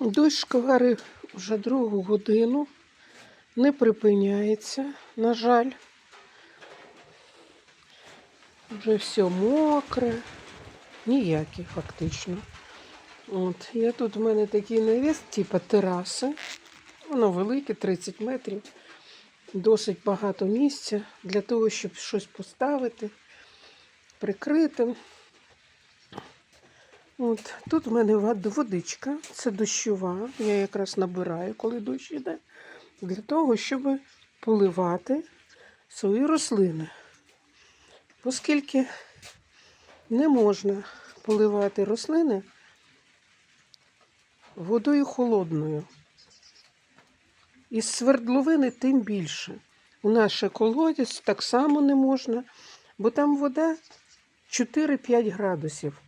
Дощ шкварив вже другу годину, не припиняється, на жаль. Вже все мокре, ніякі фактично. От, я тут в мене такий навіс, типу тераси. Воно велике, 30 метрів. Досить багато місця для того, щоб щось поставити, прикрити. От, тут в мене водичка, це дощова. Я якраз набираю, коли дощ йде, для того, щоб поливати свої рослини. Оскільки не можна поливати рослини водою холодною. Із свердловини тим більше. У нас ще колодязь так само не можна, бо там вода 4-5 градусів.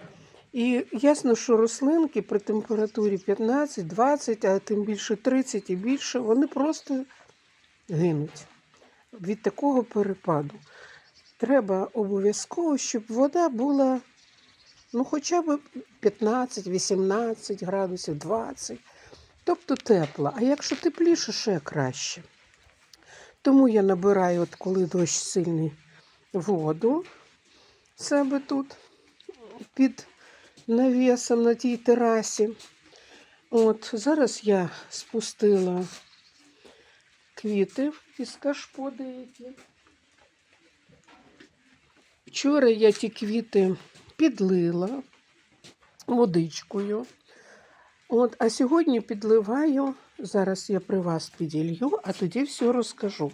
І ясно, що рослинки при температурі 15-20, а тим більше 30 і більше, вони просто гинуть від такого перепаду. Треба обов'язково, щоб вода була ну, хоча б 15-18 градусів, 20. Тобто тепла. А якщо тепліше, ще краще. Тому я набираю, от коли дощ сильний, воду себе тут під навісом на тій терасі. От, зараз я спустила квіти із кашпо деякі. Вчора я ті квіти підлила водичкою. От, а сьогодні підливаю, зараз я при вас піділью, а тоді все розкажу.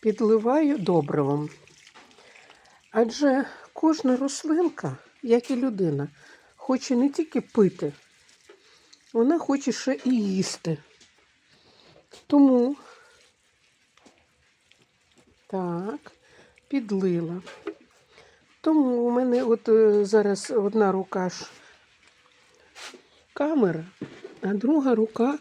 Підливаю добривом. Адже кожна рослинка, як і людина, хоче не тільки пити, вона хоче ще і їсти. Тому так, підлила. Тому у мене от е, зараз одна рука ж камера, а друга рука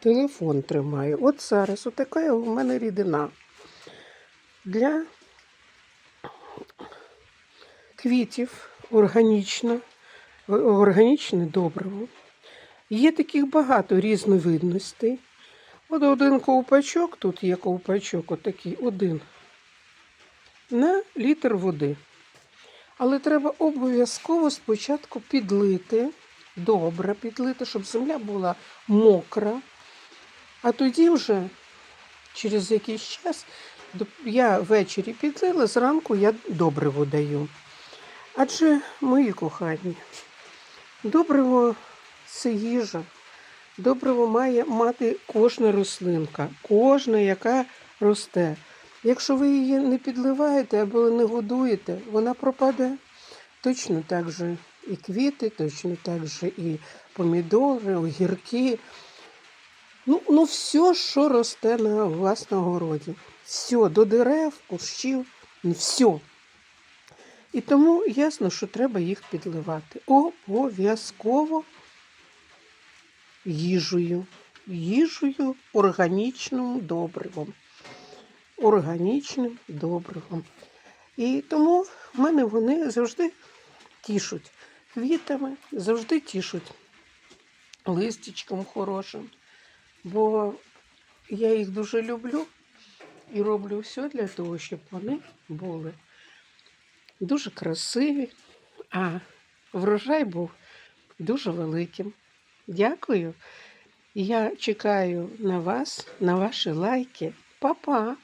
телефон тримає. От зараз отака у мене рідина. Для квітів органічна, о- органічне добриво. Є таких багато різновидностей. От один ковпачок, тут є ковпачок, отакий, один на літр води. Але треба обов'язково спочатку підлити, добре підлити, щоб земля була мокра. А тоді вже через якийсь час я ввечері підлила, зранку я добриво даю. Адже, мої кохані, добриво це їжа. Добриво має мати кожна рослинка, кожна, яка росте. Якщо ви її не підливаєте або не годуєте, вона пропаде. Точно так же і квіти, точно так же і помідори, огірки. Ну, ну все, що росте на власному городі. Все, до дерев, кущів, ну, все. І тому ясно, що треба їх підливати. Обов'язково їжею. Їжею органічним добривом. Органічним добривом. І тому в мене вони завжди тішуть квітами, завжди тішуть листячком хорошим. Бо я їх дуже люблю і роблю все для того, щоб вони були дуже красиві, а врожай був дуже великим. Дякую. Я чекаю на вас, на ваші лайки. Па-па!